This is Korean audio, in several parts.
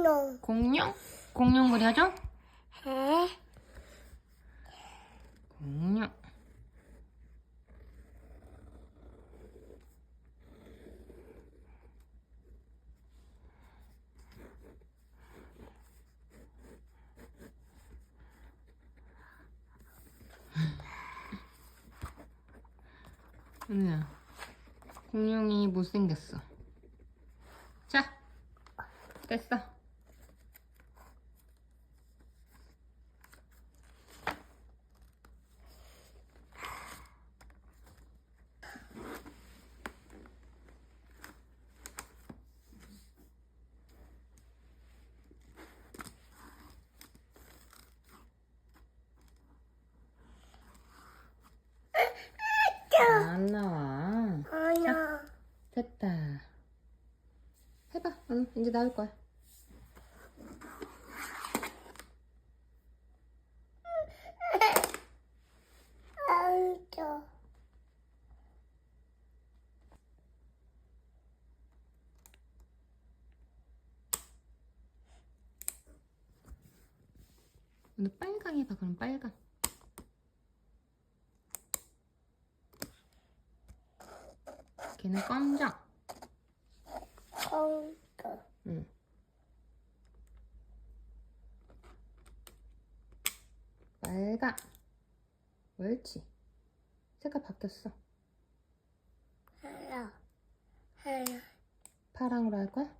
공룡 공룡? 공룡 그려줘? 해 공룡. 은우야, 공룡이 못생겼어. 자, 됐어. 안 나와. 하나 됐다. 해봐. 응, 이제 나올 거야. 오늘 빨강 해봐. 그럼 빨강. 걔는 깜장. 공룡 응. 빨강. 옳지. 색깔 바뀌었어. 하나 하나 파랑으로 할 거야?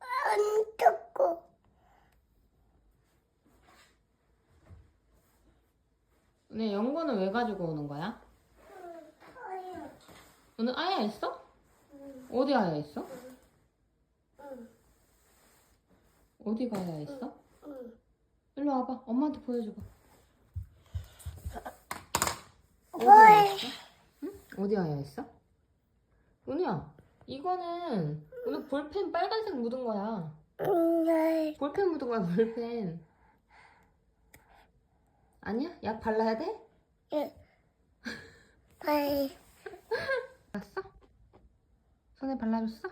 앉고 오늘 연고는 왜 가지고 오는 거야? 오늘 아야 있어? 어디 아야 있어? 어디가 아야 있어? 일로 와봐. 엄마한테 보여줘봐. 어디 아야 있어? 응? 어디 아야 있어? 은우야, 이거는 오늘 볼펜 빨간색 묻은 거야. 네 볼펜 묻은 거야, 볼펜. 아니야? 약 발라야 돼? 빨리 봤어? 손에 발라줬어?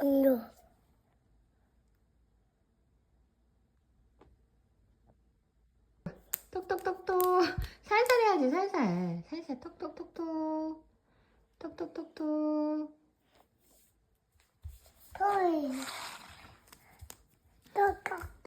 운동 톡톡톡톡 살살 해야지 살살 살살 톡톡톡톡 톡톡톡톡 토이 토토